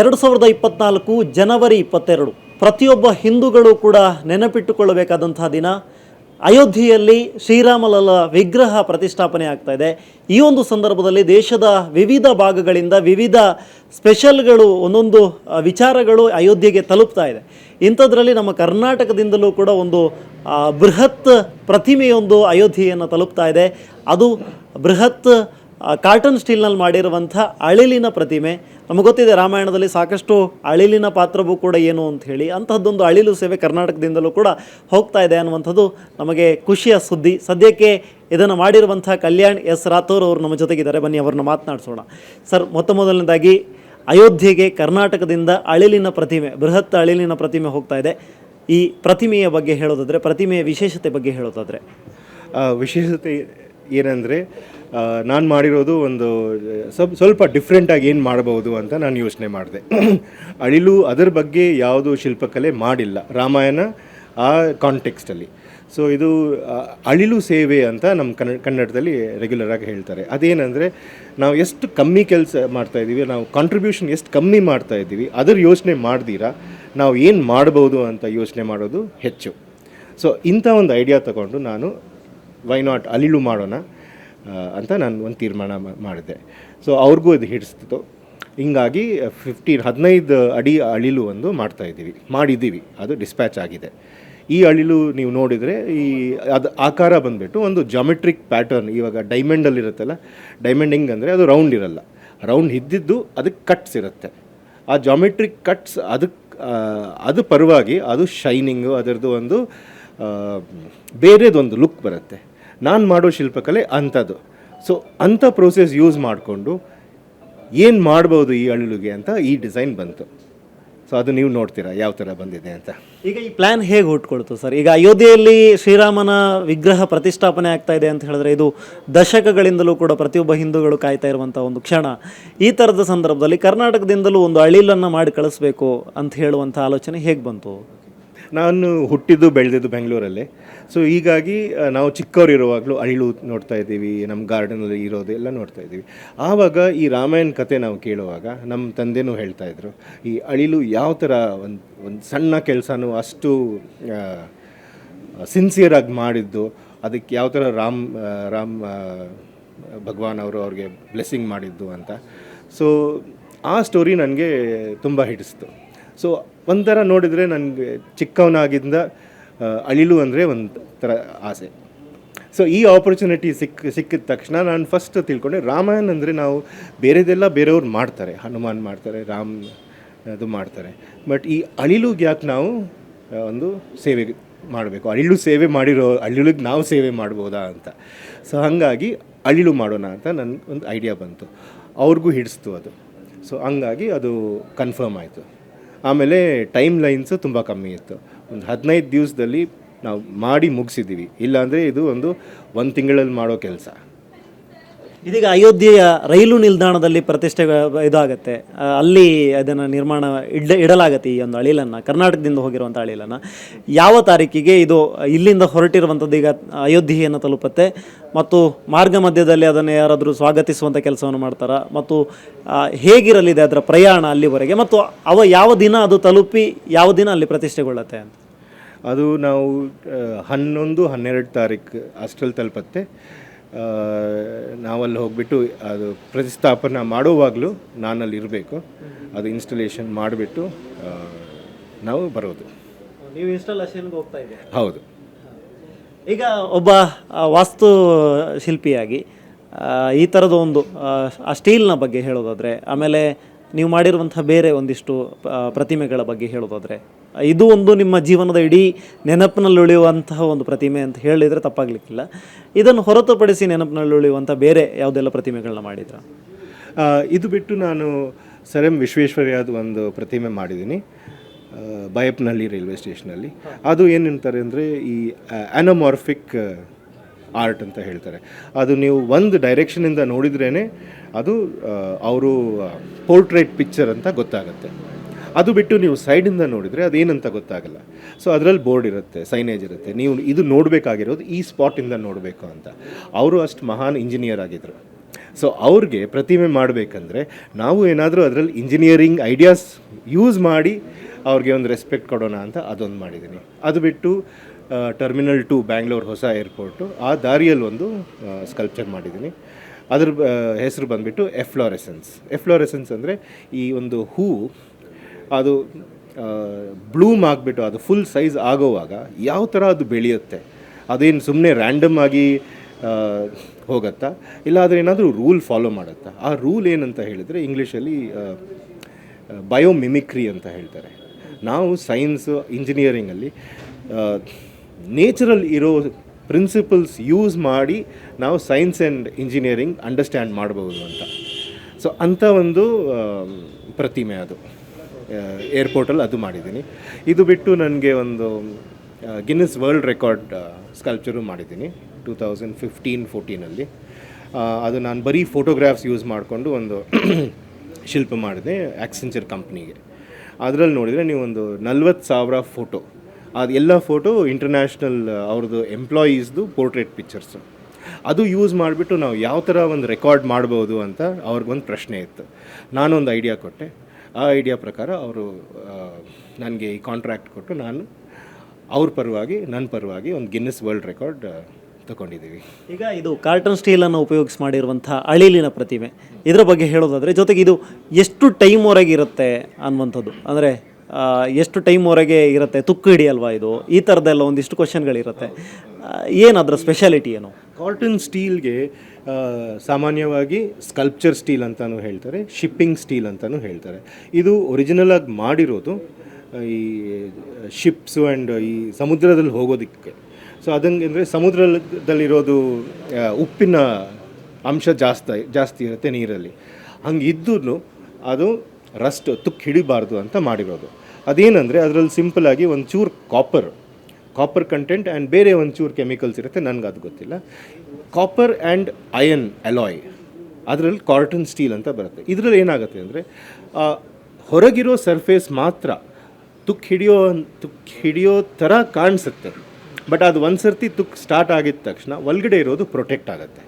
ಎರಡು ಸಾವಿರದ ಇಪ್ಪತ್ನಾಲ್ಕು ಜನವರಿ ಇಪ್ಪತ್ತೆರಡು. ಪ್ರತಿಯೊಬ್ಬ ಹಿಂದೂಗಳು ಕೂಡ ನೆನಪಿಟ್ಟುಕೊಳ್ಳಬೇಕಾದಂತಹ ದಿನ ಅಯೋಧ್ಯೆಯಲ್ಲಿ ಶ್ರೀರಾಮಲಲ್ಲ ವಿಗ್ರಹ ಪ್ರತಿಷ್ಠಾಪನೆ ಆಗ್ತಾ ಇದೆ. ಈ ಒಂದು ಸಂದರ್ಭದಲ್ಲಿ ದೇಶದ ವಿವಿಧ ಭಾಗಗಳಿಂದ ವಿವಿಧ ಸ್ಪೆಷಲ್ಗಳು, ಒಂದೊಂದು ವಿಚಾರಗಳು ಅಯೋಧ್ಯೆಗೆ ತಲುಪ್ತಾ ಇದೆ. ಇಂಥದ್ರಲ್ಲಿ ನಮ್ಮ ಕರ್ನಾಟಕದಿಂದಲೂ ಕೂಡ ಒಂದು ಬೃಹತ್ ಪ್ರತಿಮೆಯೊಂದು ಅಯೋಧ್ಯೆಯನ್ನು ತಲುಪ್ತಾ ಇದೆ. ಅದು ಬೃಹತ್ ಕಾರ್ಟನ್ ಸ್ಟೀಲ್ನಲ್ಲಿ ಮಾಡಿರುವಂಥ ಅಳಿಲಿನ ಪ್ರತಿಮೆ, ನಮಗೆ ಗೊತ್ತಿದೆ ರಾಮಾಯಣದಲ್ಲಿ ಸಾಕಷ್ಟು ಅಳಿಲಿನ ಪಾತ್ರವೂ ಕೂಡ ಏನು ಅಂತ ಹೇಳಿ, ಅಂತಹದ್ದೊಂದು ಅಳಿಲು ಸೇವೆ ಕರ್ನಾಟಕದಿಂದಲೂ ಕೂಡ ಹೋಗ್ತಾ ಇದೆ ಅನ್ನುವಂಥದ್ದು ನಮಗೆ ಖುಷಿಯ ಸುದ್ದಿ. ಸದ್ಯಕ್ಕೆ ಇದನ್ನು ಮಾಡಿರುವಂಥ ಕಲ್ಯಾಣ್ ಎಸ್. ರಾಥೋರ್ ಅವರು ನಮ್ಮ ಜೊತೆಗಿದ್ದಾರೆ. ಬನ್ನಿ, ಅವ್ರನ್ನ ಮಾತನಾಡಿಸೋಣ. ಸರ್, ಮೊತ್ತ ಮೊದಲನೇದಾಗಿ, ಅಯೋಧ್ಯೆಗೆ ಕರ್ನಾಟಕದಿಂದ ಅಳಿಲಿನ ಪ್ರತಿಮೆ, ಬೃಹತ್ ಅಳಿಲಿನ ಪ್ರತಿಮೆ ಹೋಗ್ತಾ ಇದೆ. ಈ ಪ್ರತಿಮೆಯ ಬಗ್ಗೆ ಹೇಳೋದಾದರೆ, ಪ್ರತಿಮೆಯ ವಿಶೇಷತೆ ಬಗ್ಗೆ ಹೇಳೋದಾದರೆ. ವಿಶೇಷತೆ ಏನಂದರೆ ನಾನು ಮಾಡಿರೋದು ಒಂದು, ಸ್ವಲ್ಪ ಸ್ವಲ್ಪ ಡಿಫ್ರೆಂಟಾಗಿ ಏನು ಮಾಡಬಹುದು ಅಂತ ನಾನು ಯೋಚನೆ ಮಾಡಿದೆ. ಅಳಿಲು ಅದರ ಬಗ್ಗೆ ಯಾವುದು ಶಿಲ್ಪಕಲೆ ಮಾಡಿಲ್ಲ, ರಾಮಾಯಣ ಆ ಕಾಂಟೆಕ್ಸ್ಟಲ್ಲಿ ಸೊ ಇದು ಅಳಿಲು ಸೇವೆ ಅಂತ ನಮ್ಮ ಕನ್ನಡ ಕನ್ನಡದಲ್ಲಿ ರೆಗ್ಯುಲರಾಗಿ ಹೇಳ್ತಾರೆ. ಅದೇನೆಂದರೆ, ನಾವು ಎಷ್ಟು ಕಮ್ಮಿ ಕೆಲಸ ಮಾಡ್ತಾ ಇದ್ದೀವಿ ನಾವು ಕಾಂಟ್ರಿಬ್ಯೂಷನ್ ಎಷ್ಟು ಕಮ್ಮಿ ಮಾಡ್ತಾ ಇದ್ದೀವಿ ಅದರ ಯೋಚನೆ ಮಾಡ್ದಿರಾ, ನಾವು ಏನು ಮಾಡ್ಬೋದು ಅಂತ ಯೋಚನೆ ಮಾಡೋದು ಹೆಚ್ಚು. ಸೊ ಇಂಥ ಒಂದು ಐಡಿಯಾ ತಗೊಂಡು ನಾನು ವೈ ನಾಟ್ ಅಳಿಲು ಮಾಡೋಣ? ಅಂತ ನಾನು ಒಂದು ತೀರ್ಮಾನ ಮಾಡಿದೆ. ಸೊ ಅವ್ರಿಗೂ ಇದು ಹಿಡಿಸ್ತಿತ್ತು. ಹಿಂಗಾಗಿ ಫಿಫ್ಟೀನ್ ಹದಿನೈದು ಅಡಿ ಅಳಿಲು ಒಂದು ಮಾಡ್ತಾಯಿದ್ದೀವಿ ಮಾಡಿದ್ದೀವಿ. ಅದು ಡಿಸ್ಪ್ಯಾಚ್ ಆಗಿದೆ. ಈ ಅಳಿಲು ನೀವು ನೋಡಿದರೆ, ಈ ಅದು ಆಕಾರ ಬಂದುಬಿಟ್ಟು ಒಂದು ಜಾಮೆಟ್ರಿಕ್ ಪ್ಯಾಟರ್ನ್ ಇವಾಗ ಡೈಮಂಡಲ್ಲಿರುತ್ತಲ್ಲ ಡೈಮಂಡ್ ಹಿಂಗೆ ಅಂದರೆ ಅದು ರೌಂಡ್ ಇರಲ್ಲ. ರೌಂಡ್ ಇದ್ದಿದ್ದು ಅದಕ್ಕೆ ಕಟ್ಸ್ ಇರುತ್ತೆ. ಆ ಜಾಮೆಟ್ರಿಕ್ ಕಟ್ಸ್ ಅದಕ್ಕೆ ಅದು ಪರವಾಗಿ ಅದು ಶೈನಿಂಗು ಅದರದ್ದು ಒಂದು ಬೇರೆದೊಂದು ಲುಕ್ ಬರುತ್ತೆ. ನಾನು ಮಾಡೋ ಶಿಲ್ಪಕಲೆ ಅಂಥದ್ದು. ಸೊ ಅಂಥ ಪ್ರೋಸೆಸ್ ಯೂಸ್ ಮಾಡಿಕೊಂಡು ಏನು ಮಾಡ್ಬೋದು ಈ ಅಳಿಲುಗೆ ಅಂತ ಈ ಡಿಸೈನ್ ಬಂತು. ಸೊ ಅದು ನೀವು ನೋಡ್ತೀರಾ ಯಾವ ಥರ ಬಂದಿದೆ ಅಂತ. ಈಗ ಈ ಪ್ಲ್ಯಾನ್ ಹೇಗೆ ಹುಟ್ಕೊಳ್ತು ಸರ್? ಈಗ ಅಯೋಧ್ಯೆಯಲ್ಲಿ ಶ್ರೀರಾಮನ ವಿಗ್ರಹ ಪ್ರತಿಷ್ಠಾಪನೆ ಆಗ್ತಾ ಇದೆ ಅಂತ ಹೇಳಿದ್ರೆ ಇದು ದಶಕಗಳಿಂದಲೂ ಕೂಡ ಪ್ರತಿಯೊಬ್ಬ ಹಿಂದೂಗಳು ಕಾಯ್ತಾ ಇರುವಂಥ ಒಂದು ಕ್ಷಣ. ಈ ಥರದ ಸಂದರ್ಭದಲ್ಲಿ ಕರ್ನಾಟಕದಿಂದಲೂ ಒಂದು ಅಳಿಲನ್ನು ಮಾಡಿ ಕಳಿಸ್ಬೇಕು ಅಂತ ಹೇಳುವಂಥ ಆಲೋಚನೆ ಹೇಗೆ ಬಂತು? ನಾನು ಹುಟ್ಟಿದ್ದು ಬೆಳೆದಿದ್ದು ಬೆಂಗಳೂರಲ್ಲೇ. ಸೊ ಹೀಗಾಗಿ ನಾವು ಚಿಕ್ಕವರಿರುವಾಗಲೂ ಅಳಿಲು ನೋಡ್ತಾ ಇದ್ದೀವಿ ನಮ್ಮ ಗಾರ್ಡನಲ್ಲಿ ಇರೋದು ಎಲ್ಲ ನೋಡ್ತಾ ಇದ್ದೀವಿ. ಆವಾಗ ಈ ರಾಮಾಯಣ ಕತೆ ನಾವು ಕೇಳುವಾಗ ನಮ್ಮ ತಂದೆನೂ ಹೇಳ್ತಾ ಇದ್ರು, ಈ ಅಳಿಲು ಯಾವ ಥರ ಒಂದು ಒಂದು ಸಣ್ಣ ಕೆಲಸನೂ ಅಷ್ಟು ಸಿನ್ಸಿಯರಾಗಿ ಮಾಡಿದ್ದು, ಅದಕ್ಕೆ ಯಾವ ಥರ ರಾಮ್ ರಾಮ್ ಭಗವಾನ್ ಅವರು ಅವ್ರಿಗೆ ಬ್ಲೆಸ್ಸಿಂಗ್ ಮಾಡಿದ್ದು ಅಂತ. ಸೊ ಆ ಸ್ಟೋರಿ ನನಗೆ ತುಂಬ ಹಿಡಿಸ್ತು. ಸೊ ಒಂಥರ ನೋಡಿದರೆ ನನಗೆ ಚಿಕ್ಕವನಾಗಿದ್ದ ಅಳಿಲು ಅಂದರೆ ಒಂದು ಥರ ಆಸೆ. ಸೊ ಈ ಆಪರ್ಚುನಿಟಿ ಸಿಕ್ಕ ಸಿಕ್ಕಿದ ತಕ್ಷಣ ನಾನು ಫಸ್ಟ್ ತಿಳ್ಕೊಂಡೆ, ರಾಮಾಯಣ ಅಂದರೆ ನಾವು ಬೇರೆದೆಲ್ಲ ಬೇರೆಯವ್ರು ಮಾಡ್ತಾರೆ. ಹನುಮಾನ್ ಮಾಡ್ತಾರೆ, ರಾಮ್ ಅದು ಮಾಡ್ತಾರೆ. ಬಟ್ ಈ ಅಳಿಲುಗೆ ಯಾಕೆ ನಾವು ಒಂದು ಸೇವೆ ಮಾಡಬೇಕು? ಅಳಿಲು ಸೇವೆ ಮಾಡಿರೋ, ಅಳಿಲಿಗೆ ನಾವು ಸೇವೆ ಮಾಡ್ಬೋದಾ ಅಂತ. ಸೊ ಹಾಗಾಗಿ ಅಳಿಲು ಮಾಡೋಣ ಅಂತ ನನಗೆ ಒಂದು ಐಡಿಯಾ ಬಂತು. ಅವ್ರಿಗೂ ಹಿಡಿಸ್ತು ಅದು. ಸೊ ಹಂಗಾಗಿ ಅದು ಕನ್ಫರ್ಮ್ ಆಯಿತು. ಆಮೇಲೆ ಟೈಮ್ ಲೈನ್ಸು ತುಂಬ ಕಮ್ಮಿ ಇತ್ತು. ಒಂದು ಹದಿನೈದು ದಿವಸದಲ್ಲಿ ನಾವು ಮಾಡಿ ಮುಗಿಸಿದ್ದೀವಿ ಇಲ್ಲಾಂದರೆ ಇದು ಒಂದು ಒಂದು ತಿಂಗಳಲ್ಲಿ ಮಾಡೋ ಕೆಲಸ. ಇದೀಗ ಅಯೋಧ್ಯೆಯ ರೈಲು ನಿಲ್ದಾಣದಲ್ಲಿ ಪ್ರತಿಷ್ಠೆ ಇದಾಗತ್ತೆ. ಅಲ್ಲಿ ಅದನ್ನು ನಿರ್ಮಾಣ ಇಡ ಇಡಲಾಗತ್ತೆ ಈ ಒಂದು ಅಳಿಲನ್ನು, ಕರ್ನಾಟಕದಿಂದ ಹೋಗಿರುವಂಥ ಅಳಿಲನ್ನು. ಯಾವ ತಾರೀಕಿಗೆ ಇದು ಇಲ್ಲಿಂದ ಹೊರಟಿರುವಂಥದ್ದು ಈಗ ಅಯೋಧ್ಯೆಯನ್ನು ತಲುಪುತ್ತೆ. ಮತ್ತು ಮಾರ್ಗ ಮಧ್ಯದಲ್ಲಿ ಅದನ್ನು ಯಾರಾದರೂ ಸ್ವಾಗತಿಸುವಂಥ ಕೆಲಸವನ್ನು ಮಾಡ್ತಾರ? ಮತ್ತು ಹೇಗಿರಲಿದೆ ಅದರ ಪ್ರಯಾಣ ಅಲ್ಲಿವರೆಗೆ? ಮತ್ತು ಅವ ಯಾವ ದಿನ ಅದು ತಲುಪಿ ಯಾವ ದಿನ ಅಲ್ಲಿ ಪ್ರತಿಷ್ಠೆಗೊಳ್ಳುತ್ತೆ ಅಂತ? ಅದು ನಾವು ಹನ್ನೊಂದು ಹನ್ನೆರಡು ತಾರೀಕು ಅಷ್ಟರಲ್ಲಿ ತಲುಪತ್ತೆ. ನಾವಲ್ಲಿ ಹೋಗ್ಬಿಟ್ಟು ಅದು ಪ್ರತಿಷ್ಠಾಪನೆ ಮಾಡುವಾಗಲೂ ನಾನಲ್ಲಿ ಇರಬೇಕು. ಅದು ಇನ್ಸ್ಟಾಲೇಷನ್ ಮಾಡಿಬಿಟ್ಟು ನಾವು ಬರೋದು. ನೀವು ಇನ್ಸ್ಟಾಲೇಷನ್ಗೆ ಹೋಗ್ತಾ ಇದ್ದೀರಾ? ಹೌದು. ಈಗ ಒಬ್ಬ ವಾಸ್ತು ಶಿಲ್ಪಿಯಾಗಿ ಈ ಥರದ ಒಂದು ಆ ಸ್ಟೀಲ್ನ ಬಗ್ಗೆ ಹೇಳೋದಾದರೆ ಆಮೇಲೆ ನೀವು ಮಾಡಿರುವಂಥ ಬೇರೆ ಒಂದಿಷ್ಟು ಪ್ರತಿಮೆಗಳ ಬಗ್ಗೆ ಹೇಳೋದಾದರೆ ಇದು ಒಂದು ನಿಮ್ಮ ಜೀವನದ ಇಡೀ ನೆನಪಿನಲ್ಲಿ ಉಳಿಯುವಂತಹ ಒಂದು ಪ್ರತಿಮೆ ಅಂತ ಹೇಳಿದರೆ ತಪ್ಪಾಗಲಿಕ್ಕಿಲ್ಲ. ಇದನ್ನು ಹೊರತುಪಡಿಸಿ ನೆನಪಿನಲ್ಲಿ ಉಳಿಯುವಂಥ ಬೇರೆ ಯಾವುದೆಲ್ಲ ಪ್ರತಿಮೆಗಳನ್ನ ಮಾಡಿದ್ರ? ಇದು ಬಿಟ್ಟು ನಾನು ಸರ್ ಎಂ ವಿಶ್ವೇಶ್ವರ್ಯಾದ ಒಂದು ಪ್ರತಿಮೆ ಮಾಡಿದ್ದೀನಿ ಬಯಪ್ನಹಳ್ಳಿ ರೈಲ್ವೆ ಸ್ಟೇಷನಲ್ಲಿ. ಅದು ಏನಂತಾರೆ ಅಂದರೆ ಈ ಆನಮಾರ್ಫಿಕ್ ಆರ್ಟ್ ಅಂತ ಹೇಳ್ತಾರೆ. ಅದು ನೀವು ಒಂದು ಡೈರೆಕ್ಷನಿಂದ ನೋಡಿದ್ರೇ ಅದು ಅವರು ಪೋರ್ಟ್ರೇಟ್ ಪಿಕ್ಚರ್ ಅಂತ ಗೊತ್ತಾಗುತ್ತೆ. ಅದು ಬಿಟ್ಟು ನೀವು ಸೈಡಿಂದ ನೋಡಿದರೆ ಅದೇನಂತ ಗೊತ್ತಾಗಲ್ಲ. ಸೊ ಅದರಲ್ಲಿ ಬೋರ್ಡ್ ಇರುತ್ತೆ ಸೈನೇಜ್ ಇರುತ್ತೆ. ನೀವು ಇದು ನೋಡಬೇಕಾಗಿರೋದು ಈ ಸ್ಪಾಟಿಂದ ನೋಡಬೇಕು ಅಂತ. ಅವರು ಅಷ್ಟು ಮಹಾನ್ ಇಂಜಿನಿಯರ್ ಆಗಿದ್ದರು ಸೊ ಅವ್ರಿಗೆ ಪ್ರತಿಮೆ ಮಾಡಬೇಕಂದ್ರೆ ನಾವು ಏನಾದರೂ ಅದರಲ್ಲಿ ಇಂಜಿನಿಯರಿಂಗ್ ಐಡಿಯಾಸ್ ಯೂಸ್ ಮಾಡಿ ಅವ್ರಿಗೆ ಒಂದು ರೆಸ್ಪೆಕ್ಟ್ ಕೊಡೋಣ ಅಂತ ಅದೊಂದು ಮಾಡಿದ್ದೀನಿ ಅದು ಬಿಟ್ಟು ಟರ್ಮಿನಲ್ ಟು ಬ್ಯಾಂಗ್ಳೂರ್ ಹೊಸ ಏರ್ಪೋರ್ಟು. ಆ ದಾರಿಯಲ್ಲಿ ಒಂದು ಸ್ಕಲ್ಪ್ಚರ್ ಮಾಡಿದ್ದೀನಿ. ಅದ್ರ ಹೆಸರು ಬಂದುಬಿಟ್ಟು ಎಫ್ಲೋರೆಸೆನ್ಸ್ ಎಫ್ಲೋರೆಸೆನ್ಸ್ ಅಂದರೆ ಈ ಒಂದು ಹೂ, ಅದು ಬ್ಲೂಮ್ ಆಗಿಬಿಟ್ಟು ಅದು ಫುಲ್ ಸೈಜ್ ಆಗೋವಾಗ ಯಾವ ಥರ ಅದು ಬೆಳೆಯುತ್ತೆ? ಅದೇನು ಸುಮ್ಮನೆ ರ್ಯಾಂಡಮ್ ಆಗಿ ಹೋಗತ್ತಾ? ಇಲ್ಲಾದರೆ ಏನಾದರೂ ರೂಲ್ ಫಾಲೋ ಮಾಡುತ್ತಾ? ಆ ರೂಲ್ ಏನಂತ ಹೇಳಿದರೆ ಇಂಗ್ಲೀಷಲ್ಲಿ ಬಯೋಮಿಮಿಕ್ರಿ ಅಂತ ಹೇಳ್ತಾರೆ. ನಾವು ಸೈನ್ಸು ಇಂಜಿನಿಯರಿಂಗಲ್ಲಿ ನೇಚರಲ್ ಇರೋ ಪ್ರಿನ್ಸಿಪಲ್ಸ್ ಯೂಸ್ ಮಾಡಿ ನಾವು ಸೈನ್ಸ್ ಆ್ಯಂಡ್ ಇಂಜಿನಿಯರಿಂಗ್ ಅಂಡರ್ಸ್ಟ್ಯಾಂಡ್ ಮಾಡ್ಬೋದು ಅಂತ. ಸೊ ಅಂಥ ಒಂದು ಪ್ರತಿಮೆ ಅದು. ಏರ್ಪೋರ್ಟಲ್ಲಿ ಅದು ಮಾಡಿದ್ದೀನಿ. ಇದು ಬಿಟ್ಟು ನನಗೆ ಒಂದು ಗಿನ್ನಿಸ್ ವರ್ಲ್ಡ್ ರೆಕಾರ್ಡ್ ಸ್ಕಲ್ಪ್ಚರು ಮಾಡಿದ್ದೀನಿ ಟೂ ತೌಸಂಡ್ ಫಿಫ್ಟೀನ್ ಫೋರ್ಟೀನಲ್ಲಿ ಅದು ನಾನು ಬರೀ ಫೋಟೋಗ್ರಾಫ್ಸ್ ಯೂಸ್ ಮಾಡಿಕೊಂಡು ಒಂದು ಶಿಲ್ಪ ಮಾಡಿದೆ ಆಕ್ಸೆಂಚರ್ ಕಂಪ್ನಿಗೆ ಅದರಲ್ಲಿ ನೋಡಿದರೆ ನೀವು ಒಂದು ನಲ್ವತ್ತು ಸಾವಿರ ಫೋಟೋ ಅದು ಎಲ್ಲ ಫೋಟೋ ಇಂಟರ್ನ್ಯಾಷನಲ್ ಅವ್ರದ್ದು ಎಂಪ್ಲಾಯೀಸ್ದು ಪೋರ್ಟ್ರೇಟ್ ಪಿಕ್ಚರ್ಸು ಅದು ಯೂಸ್ ಮಾಡಿಬಿಟ್ಟು ನಾವು ಯಾವ ಥರ ಒಂದು ರೆಕಾರ್ಡ್ ಮಾಡ್ಬೋದು ಅಂತ ಅವ್ರಿಗೊಂದು ಪ್ರಶ್ನೆ ಇತ್ತು. ನಾನೊಂದು ಐಡಿಯಾ ಕೊಟ್ಟೆ. ಆ ಐಡಿಯಾ ಪ್ರಕಾರ ಅವರು ನನಗೆ ಈ ಕಾಂಟ್ರಾಕ್ಟ್ ಕೊಟ್ಟು ನಾನು ಅವ್ರ ಪರವಾಗಿ ನನ್ನ ಪರವಾಗಿ ಒಂದು ಗಿನ್ನಿಸ್ ವರ್ಲ್ಡ್ ರೆಕಾರ್ಡ್ ತಗೊಂಡಿದ್ದೀವಿ ಈಗ ಇದು ಕಾರ್ಟನ್ ಸ್ಟೀಲನ್ನು ಉಪಯೋಗಿಸಿ ಮಾಡಿರುವಂಥ ಅಳಿಲಿನ ಪ್ರತಿಮೆ. ಇದರ ಬಗ್ಗೆ ಹೇಳೋದಾದರೆ ಜೊತೆಗೆ ಇದು ಎಷ್ಟು ಟೈಮ್ವರೆಗೆ ಇರುತ್ತೆ ಅನ್ನುವಂಥದ್ದು. ಅಂದರೆ ಎಷ್ಟು ಟೈಮ್ವರೆಗೆ ಇರುತ್ತೆ? ತುಕ್ಕು ಹಿಡಿಯಲ್ವಾ ಇದು? ಈ ಥರದ್ದೆಲ್ಲ ಒಂದಿಷ್ಟು ಕ್ವಶನ್ಗಳಿರುತ್ತೆ ಏನು ಅದರ ಸ್ಪೆಷಾಲಿಟಿ ಏನು? ಕಾಟನ್ ಸ್ಟೀಲ್ಗೆ ಸಾಮಾನ್ಯವಾಗಿ ಸ್ಕಲ್ಪ್ಚರ್ ಸ್ಟೀಲ್ ಅಂತಲೂ ಹೇಳ್ತಾರೆ ಶಿಪ್ಪಿಂಗ್ ಸ್ಟೀಲ್ ಅಂತಲೂ ಹೇಳ್ತಾರೆ. ಇದು ಒರಿಜಿನಲ್ ಆಗಿ ಮಾಡಿರೋದು ಈ ಶಿಪ್ಸು ಆ್ಯಂಡ್ ಈ ಸಮುದ್ರದಲ್ಲಿ ಹೋಗೋದಕ್ಕೆ. ಸೊ ಅದಂಗೆ ಅಂದರೆ ಸಮುದ್ರದಲ್ಲಿರೋದು ಉಪ್ಪಿನ ಅಂಶ ಜಾಸ್ತಿ ಜಾಸ್ತಿ ಇರುತ್ತೆ ನೀರಲ್ಲಿ. ಹಂಗಿದ್ದೂ ಅದು ರಸ್ಟ್ ತುಕ್ಕು ಹಿಡಿಬಾರ್ದು ಅಂತ ಮಾಡಿರೋದು. ಅದೇನಂದರೆ ಅದರಲ್ಲಿ ಸಿಂಪಲಾಗಿ ಒಂದು ಚೂರು ಕಾಪರ್ ಕಾಪರ್ ಕಂಟೆಂಟ್ ಆ್ಯಂಡ್ ಬೇರೆ ಒಂಚೂರು ಕೆಮಿಕಲ್ಸ್ ಇರುತ್ತೆ ನನಗೆ ಅದು ಗೊತ್ತಿಲ್ಲ. ಕಾಪರ್ ಆ್ಯಂಡ್ ಅಯನ್ ಅಲಾಯ್ ಅದರಲ್ಲಿ ಕಾರ್ಟನ್ ಸ್ಟೀಲ್ ಅಂತ ಬರುತ್ತೆ. ಇದರಲ್ಲಿ ಏನಾಗುತ್ತೆ ಅಂದರೆ ಹೊರಗಿರೋ ಸರ್ಫೇಸ್ ಮಾತ್ರ ತುಕ್ ಹಿಡಿಯೋ ತುಕ್ ಹಿಡಿಯೋ ಥರ ಕಾಣಿಸುತ್ತೆ. ಬಟ್ ಅದು ಒಂದು ಸರ್ತಿ ತುಕ್ ಸ್ಟಾರ್ಟ್ ಆಗಿದ ತಕ್ಷಣ ಒಳಗಡೆ ಇರೋದು ಪ್ರೊಟೆಕ್ಟ್ ಆಗುತ್ತೆ.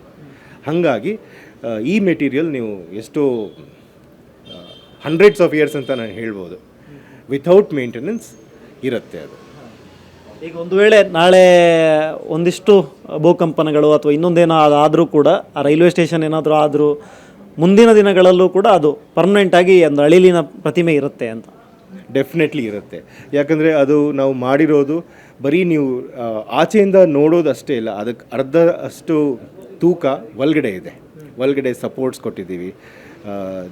ಹಾಗಾಗಿ ಈ ಮೆಟೀರಿಯಲ್ ನೀವು ಎಷ್ಟೋ ಹಂಡ್ರೆಡ್ಸ್ ಆಫ್ ಇಯರ್ಸ್ ಅಂತ ನಾನು ಹೇಳ್ಬೋದು. ವಿಥೌಟ್ ಮೇಂಟೆನೆನ್ಸ್ ಇರುತ್ತೆ ಅದು. ಈಗ ಒಂದು ವೇಳೆ ನಾಳೆ ಒಂದಿಷ್ಟು ಭೂಕಂಪನಗಳು ಅಥವಾ ಇನ್ನೊಂದೇನೋ ಅದಾದರೂ ಕೂಡ ಆ ರೈಲ್ವೆ ಸ್ಟೇಷನ್ ಏನಾದರೂ ಆದರೂ ಮುಂದಿನ ದಿನಗಳಲ್ಲೂ ಕೂಡ ಅದು ಪರ್ಮನೆಂಟಾಗಿ ಒಂದು ಅಳಿಲಿನ ಪ್ರತಿಮೆ ಇರುತ್ತೆ ಅಂತ. ಡೆಫಿನೆಟ್ಲಿ ಇರುತ್ತೆ. ಯಾಕಂದರೆ ಅದು ನಾವು ಮಾಡಿರೋದು ಬರೀ ನೀವು ಆಚೆಯಿಂದ ನೋಡೋದು ಅಷ್ಟೇ ಇಲ್ಲ. ಅದಕ್ಕೆ ಅರ್ಧ ಅಷ್ಟು ತೂಕ ಒಳಗಡೆ ಇದೆ. ಒಳಗಡೆ ಸಪೋರ್ಟ್ಸ್ ಕೊಟ್ಟಿದ್ದೀವಿ.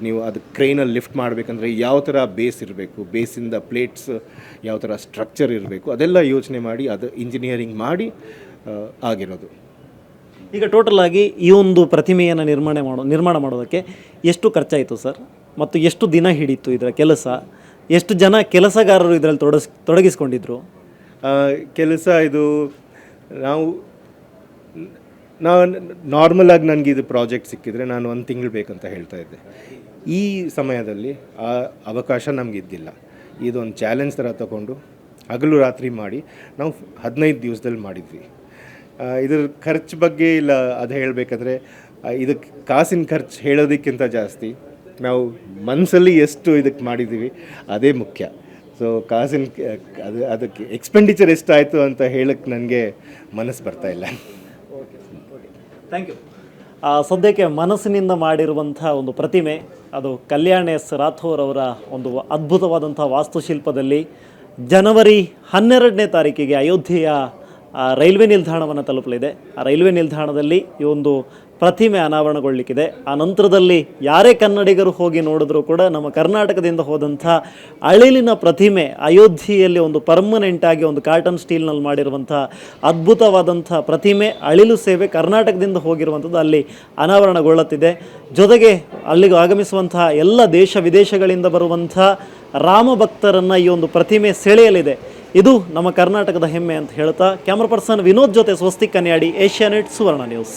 ನೀವು ಅದು ಕ್ರೈನಲ್ಲಿ ಲಿಫ್ಟ್ ಮಾಡಬೇಕಂದ್ರೆ ಯಾವ ಥರ ಬೇಸ್ ಇರಬೇಕು ಬೇಸಿಂದ ಪ್ಲೇಟ್ಸ್ ಯಾವ ಥರ ಸ್ಟ್ರಕ್ಚರ್ ಇರಬೇಕು ಅದೆಲ್ಲ ಯೋಚನೆ ಮಾಡಿ ಅದು ಇಂಜಿನಿಯರಿಂಗ್ ಮಾಡಿ ಆಗಿರೋದು. ಈಗ ಟೋಟಲ್ ಆಗಿ ಈ ಒಂದು ಪ್ರತಿಮೆಯನ್ನು ನಿರ್ಮಾಣ ಮಾಡೋ ನಿರ್ಮಾಣ ಮಾಡೋದಕ್ಕೆ ಎಷ್ಟು ಖರ್ಚಾಯಿತು ಸರ್? ಮತ್ತು ಎಷ್ಟು ದಿನ ಹಿಡಿತು ಇದರ ಕೆಲಸ? ಎಷ್ಟು ಜನ ಕೆಲಸಗಾರರು ಇದರಲ್ಲಿ ತೊಡಸ್ ತೊಡಗಿಸ್ಕೊಂಡಿದ್ರು? ಕೆಲಸ ಇದು ನಾವು ನಾವು ನಾರ್ಮಲಾಗಿ ನನಗೆ ಇದು ಪ್ರಾಜೆಕ್ಟ್ ಸಿಕ್ಕಿದರೆ ನಾನು ಒಂದು ತಿಂಗಳು ಬೇಕಂತ ಹೇಳ್ತಾ ಇದ್ದೆ. ಈ ಸಮಯದಲ್ಲಿ ಆ ಅವಕಾಶ ನಮಗಿದ್ದಿಲ್ಲ ಇದೊಂದು ಚಾಲೆಂಜ್ ಥರ ತಗೊಂಡು ಹಗಲು ರಾತ್ರಿ ಮಾಡಿ ನಾವು ಹದಿನೈದು ದಿವಸದಲ್ಲಿ ಮಾಡಿದ್ವಿ. ಇದ್ರ ಖರ್ಚು ಬಗ್ಗೆ ಇಲ್ಲ ಅದು ಹೇಳಬೇಕಂದ್ರೆ ಇದಕ್ಕೆ ಕಾಸಿನ ಖರ್ಚು ಹೇಳೋದಕ್ಕಿಂತ ಜಾಸ್ತಿ ನಾವು ಮನಸ್ಸಲ್ಲಿ ಎಷ್ಟು ಇದಕ್ಕೆ ಮಾಡಿದ್ದೀವಿ ಅದೇ ಮುಖ್ಯ. ಸೊ ಕಾಸಿನ ಅದು, ಅದಕ್ಕೆ ಎಕ್ಸ್ಪೆಂಡಿಚರ್ ಎಷ್ಟಾಯಿತು ಅಂತ ಹೇಳಕ್ಕೆ ನನಗೆ ಮನಸ್ಸು ಬರ್ತಾ ಇಲ್ಲ. ಥ್ಯಾಂಕ್ ಯು ಸದ್ಯಕ್ಕೆ ಮನಸ್ಸಿನಿಂದ ಮಾಡಿರುವಂಥ ಒಂದು ಪ್ರತಿಮೆ, ಅದು ಕಲ್ಯಾಣ ಎಸ್ ರಾಥೋರ್ ಅವರ ಒಂದು ಅದ್ಭುತವಾದಂಥ ವಾಸ್ತುಶಿಲ್ಪದಲ್ಲಿ ಜನವರಿ ಹನ್ನೆರಡನೇ ತಾರೀಕಿಗೆ ಅಯೋಧ್ಯೆಯ ರೈಲ್ವೆ ನಿಲ್ದಾಣವನ್ನು ತಲುಪಲಿದೆ. ಆ ರೈಲ್ವೆ ನಿಲ್ದಾಣದಲ್ಲಿ ಈ ಒಂದು ಪ್ರತಿಮೆ ಅನಾವರಣಗೊಳ್ಳಿಕ್ಕಿದೆ. ಆ ನಂತರದಲ್ಲಿ ಯಾರೇ ಕನ್ನಡಿಗರು ಹೋಗಿ ನೋಡಿದ್ರೂ ಕೂಡ ನಮ್ಮ ಕರ್ನಾಟಕದಿಂದ ಹೋದಂಥ ಅಳಿಲಿನ ಪ್ರತಿಮೆ, ಅಯೋಧ್ಯೆಯಲ್ಲಿ ಒಂದು ಪರ್ಮನೆಂಟ್ ಆಗಿ ಒಂದು ಕಾರ್ಟನ್ ಸ್ಟೀಲ್ನಲ್ಲಿ ಮಾಡಿರುವಂಥ ಅದ್ಭುತವಾದಂಥ ಪ್ರತಿಮೆ, ಅಳಿಲು ಸೇವೆ ಕರ್ನಾಟಕದಿಂದ ಹೋಗಿರುವಂಥದ್ದು ಅಲ್ಲಿ ಅನಾವರಣಗೊಳ್ಳುತ್ತಿದೆ. ಜೊತೆಗೆ ಅಲ್ಲಿಗೆ ಆಗಮಿಸುವಂತಹ ಎಲ್ಲ ದೇಶ ವಿದೇಶಗಳಿಂದ ಬರುವಂಥ ರಾಮ ಭಕ್ತರನ್ನು ಈ ಒಂದು ಪ್ರತಿಮೆ ಸೆಳೆಯಲಿದೆ. ಇದು ನಮ್ಮ ಕರ್ನಾಟಕದ ಹೆಮ್ಮೆ ಅಂತ ಹೇಳ್ತಾ ಕ್ಯಾಮ್ರಾ ಪರ್ಸನ್ ವಿನೋದ್ ಜೊತೆ Swasti Kanyadi Asianet Suvarna news